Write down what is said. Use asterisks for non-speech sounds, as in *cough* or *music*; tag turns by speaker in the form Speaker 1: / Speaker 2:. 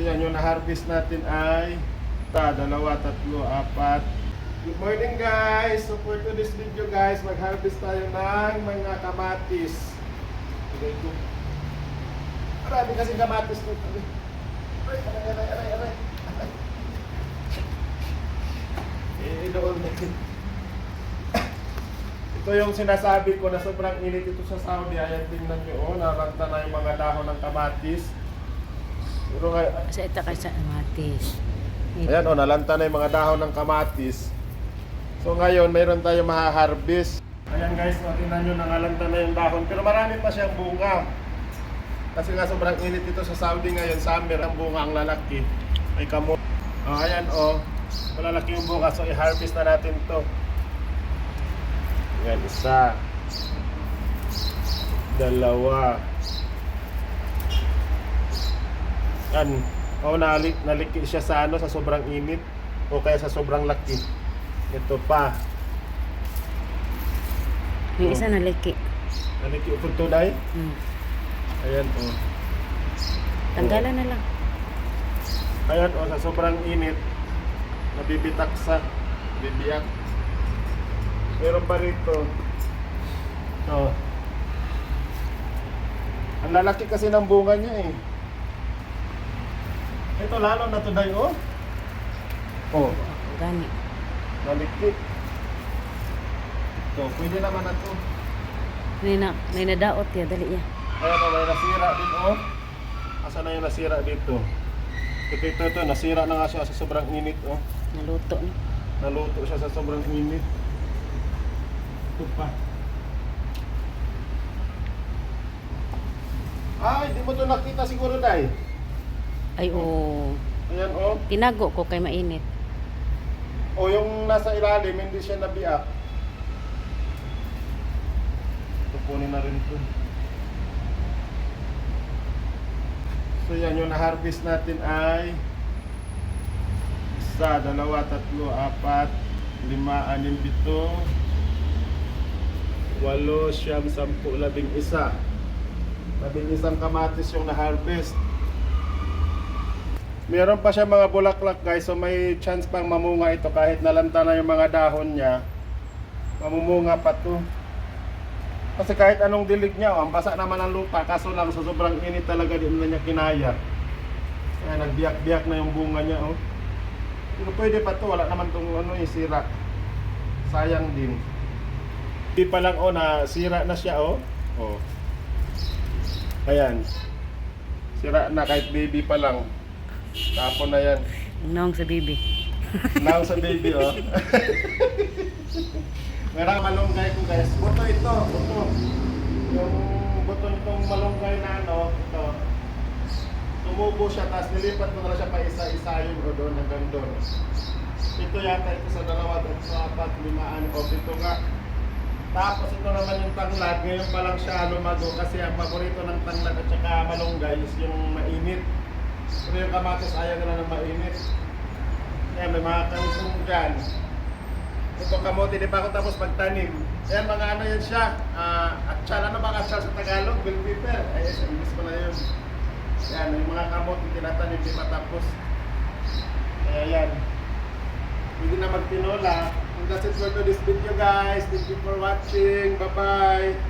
Speaker 1: yan, yung na-harvest natin ay ta, dalawa, tatlo, apat. Good morning guys! So for today's video guys, mag-harvest tayo ng mga kamatis. Okay, ito. Marami kasi kamatis dito. Aray, aray, aray, aray. Eh. Ito yung sinasabi ko na sobrang init ito sa Saudi. Ayan, tingnan nyo, oh, naranta na yung mga dahon ng kamatis. Pero nga,
Speaker 2: Sa ita ka sa amatis.
Speaker 1: Ayan o, nalanta na yung mga dahon ng kamatis. So ngayon, mayroon tayong maha-harvest. Ayan guys, o, tingnan nyo, nangalanta na yung dahon. Pero marami pa siyang bunga. Kasi nga sobrang init dito sa Saudi ngayon, summer, ang bunga ang lalaki. Ay kamo. O, ayan o, malalaki yung bunga. So i-harvest na natin to. Ayan, isa. Dalawa. Yan. O, nalik, naliki siya sa ano, sa sobrang init. O kaya sa sobrang laki. Ito pa.
Speaker 2: Yung isa na liki.
Speaker 1: Naliki po to, day.
Speaker 2: Hmm.
Speaker 1: Ayan, o.
Speaker 2: Tanggalan na lang.
Speaker 1: Ayan, o, sa sobrang init. Nabibitak sa bibiyak. Meron pa rito. Ito. Ang lalaki kasi ng bunga niya eh. Ito lalo na to, day, oh. Oh,
Speaker 2: Gani.
Speaker 1: Nalikit. Ito, pwede naman na to.
Speaker 2: May na, may nadaot ya, dali ya.
Speaker 1: Ayan o, may nasira din oh. Asa na yung nasira dito? Ito, ito, ito, nasira na nga siya sa sobrang init oh.
Speaker 2: Naluto na.
Speaker 1: Naluto siya sa sobrang init. Ito pa. Ay, di mo to nakita siguro, Day.
Speaker 2: Ay, oo.
Speaker 1: Ayan oh.
Speaker 2: Tinago ko kay mainit.
Speaker 1: O yung nasa ilalim, hindi siya nabiyak. Ito kunin na rin ito. So yan, yung na-harvest natin ay isa, dalawa, tatlo, apat, lima, anim, pito, walo, siyam, sampu, labing isa. Labing isang kamatis yung na-harvest. Meron pa siya mga bulaklak guys, so may chance pang mamunga ito kahit nalanta na yung mga dahon niya. Mamumunga pa to. Kasi kahit anong dilig niya, oh, ang basa naman ang lupa, kaso lang sa sobrang init talaga di na niya kinaya. Kaya nagbiyak-biyak na yung bunga niya, oh. Pero pwede pa to, wala naman tong ano, eh, sira. Sayang din. Hindi pa lang, oh, na sira na siya, oh. Oh. Ayan. Sira na kahit baby pa lang. Tapon na yan.
Speaker 2: Nong sa bibi.
Speaker 1: Now sa baby, oh. *laughs* Meron malunggay ko guys. Buto ito, buto. Yung buto nitong malunggay na ano, ito. Tumubo siya, tapos nilipat ko na siya pa isa-isa yung o doon hanggang doon. Ito yata ito sa dalawa, at sa apat, limaan, o ito nga. Tapos ito naman yung tanglad, ngayon pa lang siya lumago kasi ang paborito ng tanglad at saka malunggay is yung mainit. Pero yung kamatis ayaw na ng mainit. Ayan, may mga kangkong dyan. Ito kamote, di pa ako tapos magtanim. Ayan, mga ano yan siya. Uh, atsal, ano ba atsal sa Tagalog? Bell pepper. Ay, yes, English na yun. Ayan, yung mga kamote tinatanim, di pa tapos. Kaya yan. Pwede na magtinola. And that's it for today's video guys. Thank you for watching. Bye-bye.